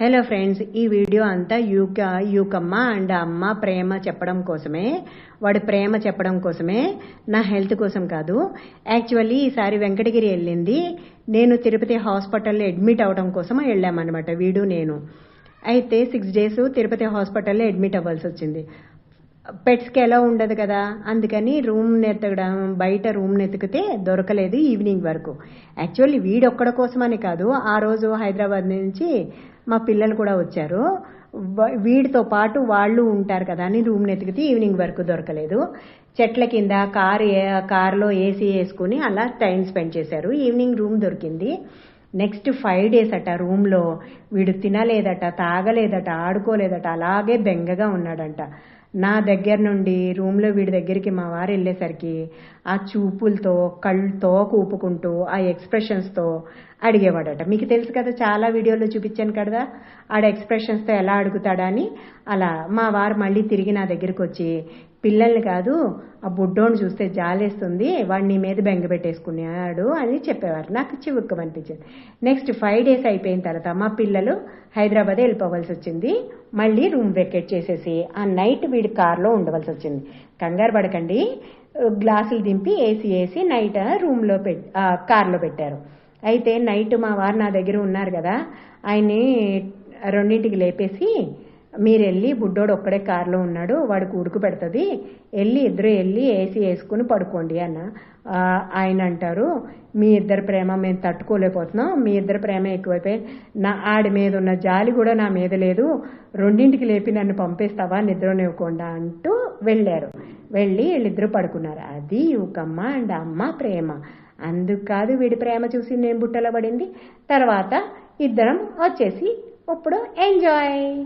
Hello friends ఈ video అంతా యూక యూకమ్మ and అమ్మ ప్రేమ చెప్పడం కోసమే. వాడి ప్రేమ చెప్పడం కోసమే. నా హెల్త్ కోసం కాదు. యాక్చువల్లీ ఈసారి వెంకటగిరి వెళ్ళింది. నేను తిరుపతి హాస్పిటల్లో అడ్మిట్ అవడం కోసం వెళ్ళామన్నమాట వీడు నేను. అయితే సిక్స్ డేస్ తిరుపతి హాస్పిటల్లో అడ్మిట్ అవ్వాల్సి వచ్చింది. పెట్స్కి ఎలా ఉండదు కదా. అందుకని రూమ్ నెతకడం బయట రూమ్ నెతికితే దొరకలేదు ఈవినింగ్ వరకు. యాక్చువల్లీ వీడొక్కడ కోసమని కాదు ఆ రోజు హైదరాబాద్ నుంచి మా పిల్లలు కూడా వచ్చారు. వ- వీడితో పాటు వాళ్ళు ఉంటారు కదా అని రూమ్ నెతికితే ఈవినింగ్ వరకు దొరకలేదు. చెట్ల కింద కార్ కార్లో ఏసీ వేసుకుని అలా టైం స్పెండ్ చేశారు. ఈవినింగ్ రూమ్ దొరికింది. నెక్స్ట్ ఫైవ్ డేస్ అట రూమ్లో వీడు తినలేదట తాగలేదట ఆడుకోలేదట అలాగే బెంగగా ఉన్నాడంట. నా దగ్గర నుండి రూమ్లో వీడి దగ్గరికి మా వారు వెళ్ళేసరికి ఆ చూపులతో కళ్ళతో కూపుకుంటూ ఆ ఎక్స్ప్రెషన్స్తో అడిగేవాడట. మీకు తెలుసు కదా చాలా వీడియోలో చూపించాను కదా ఆడ ఎక్స్ప్రెషన్స్తో ఎలా అడుగుతాడా అని అలా మా వారు మళ్ళీ తిరిగి నా దగ్గరికి వచ్చి పిల్లల్ని కాదు ఆ బుడ్డోని చూస్తే జాలేస్తుంది వాడిని నీ మీద బెంగ పెట్టేసుకున్నాడు అని చెప్పేవారు. నాకు చివుక్కం అనిపించింది. నెక్స్ట్ ఫైవ్ డేస్ అయిపోయిన తర్వాత మా పిల్లలు హైదరాబాద్ వెళ్ళిపోవాల్సి వచ్చింది. మళ్ళీ రూమ్ వెకేట్ చేసేసి ఆ నైట్ వీడి కార్లో ఉండవలసి వచ్చింది. కంగారు పడకండి. గ్లాసులు దింపి ఏసీ వేసి నైట్ రూమ్లో పెట్ కార్లో పెట్టారు. అయితే నైట్ మా వారు నా దగ్గర ఉన్నారు కదా ఆయన్ని రెండింటికి లేపేసి మీరు వెళ్ళి బుడ్డోడు ఒక్కడే కారులో ఉన్నాడు వాడికి ఉడుకు పెడుతుంది వెళ్ళి ఇద్దరు వెళ్ళి ఏసీ వేసుకుని పడుకోండి అన్న. ఆయన అంటారు మీ ఇద్దరు ప్రేమ మేము తట్టుకోలేకపోతున్నాం మీ ఇద్దరి ప్రేమ ఎక్కువైపోయి నా ఆడి మీద ఉన్న జాలి కూడా నా మీద లేదు రెండింటికి లేపి నన్ను పంపేస్తావా నిద్రనివ్వకుండా అంటూ వెళ్ళారు. వెళ్ళి వీళ్ళిద్దరూ పడుకున్నారు. అది యువకమ్మ అండ్ అమ్మ ప్రేమ. అందుకాదు వీడి ప్రేమ చూసి నేను బుట్టలో పడింది. తర్వాత ఇద్దరం వచ్చేసి ఇప్పుడు ఎంజాయ్.